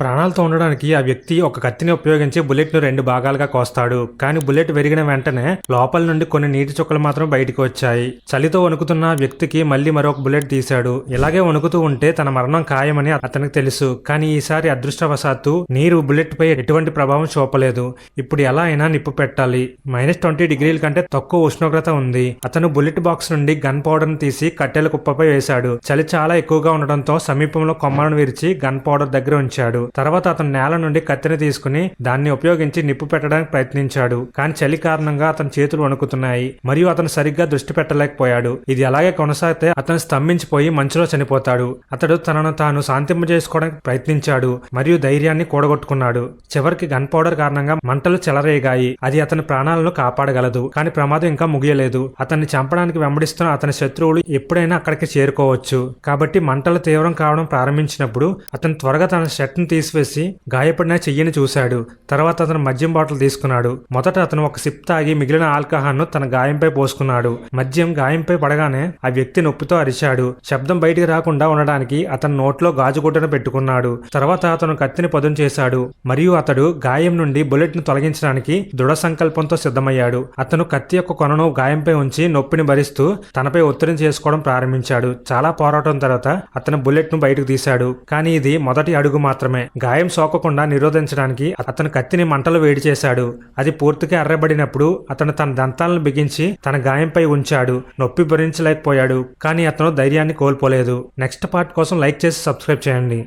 ప్రాణాలతో ఉండడానికి ఆ వ్యక్తి ఒక కత్తిని ఉపయోగించి బుల్లెట్ను రెండు భాగాలుగా కోస్తాడు. కానీ బుల్లెట్ పెరిగిన వెంటనే లోపల నుండి కొన్ని నీటి చుక్కలు మాత్రం బయటికి వచ్చాయి. చలితో వణుకుతున్న వ్యక్తికి మళ్ళీ మరొక బుల్లెట్ తీశాడు. ఇలాగే వణుకుతూ ఉంటే తన మరణం ఖాయమని అతనికి తెలుసు. కానీ ఈసారి అదృష్టవశాత్తు నీరు బుల్లెట్ పై ఎటువంటి ప్రభావం చూపలేదు. ఇప్పుడు ఎలా అయినా నిప్పు పెట్టాలి. మైనస్ ట్వంటీ డిగ్రీల కంటే తక్కువ ఉష్ణోగ్రత ఉంది. అతను బుల్లెట్ బాక్స్ నుండి గన్ పౌడర్ను తీసి కట్టెల కుప్పపై వేశాడు. చలి చాలా ఎక్కువగా ఉండడంతో సమీపంలో కొమ్మలను విరిచి గన్ పౌడర్ దగ్గర ఉంచాడు. తర్వాత అతను నేల నుండి కత్తిని తీసుకుని దాన్ని ఉపయోగించి నిప్పు పెట్టడానికి ప్రయత్నించాడు. కానీ చలి కారణంగా అతని చేతులు వణుకుతున్నాయి. మరియు అతను సరిగ్గా దృష్టి పెట్టలేకపోయాడు. ఇది అలాగే కొనసాగితే అతను స్తంభించిపోయి మంచులో చనిపోతాడు. అతడు తనను తాను శాంతింపజేసుకోవడానికి ప్రయత్నించాడు మరియు ధైర్యాన్ని కూడగొట్టుకున్నాడు. చివరికి గన్ పౌడర్ కారణంగా మంటలు చెలరేగాయి. అది అతని ప్రాణాలను కాపాడగలదు. కానీ ప్రమాదం ఇంకా ముగియలేదు. అతన్ని చంపడానికి వెంబడిస్తున్న అతని శత్రువులు ఎప్పుడైనా అక్కడికి చేరుకోవచ్చు. కాబట్టి మంటలు తీవ్రం కావడం ప్రారంభించినప్పుడు అతను త్వరగా తన షర్ట్ని తీసివేసి గాయపడిన చెయ్యిని చూశాడు. తర్వాత అతను మద్యం బాటిల్ తీసుకున్నాడు. మొదట అతను ఒక సిప్ తాగి మిగిలిన ఆల్కహాల్ను తన గాయంపై పోసుకున్నాడు. మద్యం గాయంపై పడగానే ఆ వ్యక్తి నొప్పితో అరిచాడు. శబ్దం బయటికి రాకుండా ఉండడానికి అతను నోట్లో గాజుగుడ్డను పెట్టుకున్నాడు. తర్వాత అతను కత్తిని పదును చేశాడు. మరియు అతడు గాయం నుండి బుల్లెట్ను తొలగించడానికి దృఢ సంకల్పంతో సిద్ధమయ్యాడు. అతను కత్తి యొక్క కొనను గాయంపై ఉంచి నొప్పిని భరిస్తూ తనపై ఒత్తిడి చేసుకోవడం ప్రారంభించాడు. చాలా పోరాటం తర్వాత అతను బుల్లెట్ను బయటకు తీశాడు. కానీ ఇది మొదటి అడుగు మాత్రమే. గాయం సోకకుండా నిరోధించడానికి అతను కత్తిని మంటలు వేడి చేశాడు. అది పూర్తిగా ఎర్రబడినప్పుడు అతను తన దంతాలను బిగించి తన గాయంపై ఉంచాడు. నొప్పి భరించలేకపోయాడు. కానీ అతను ధైర్యాన్ని కోల్పోలేదు. నెక్స్ట్ పార్ట్ కోసం లైక్ చేసి సబ్స్క్రైబ్ చేయండి.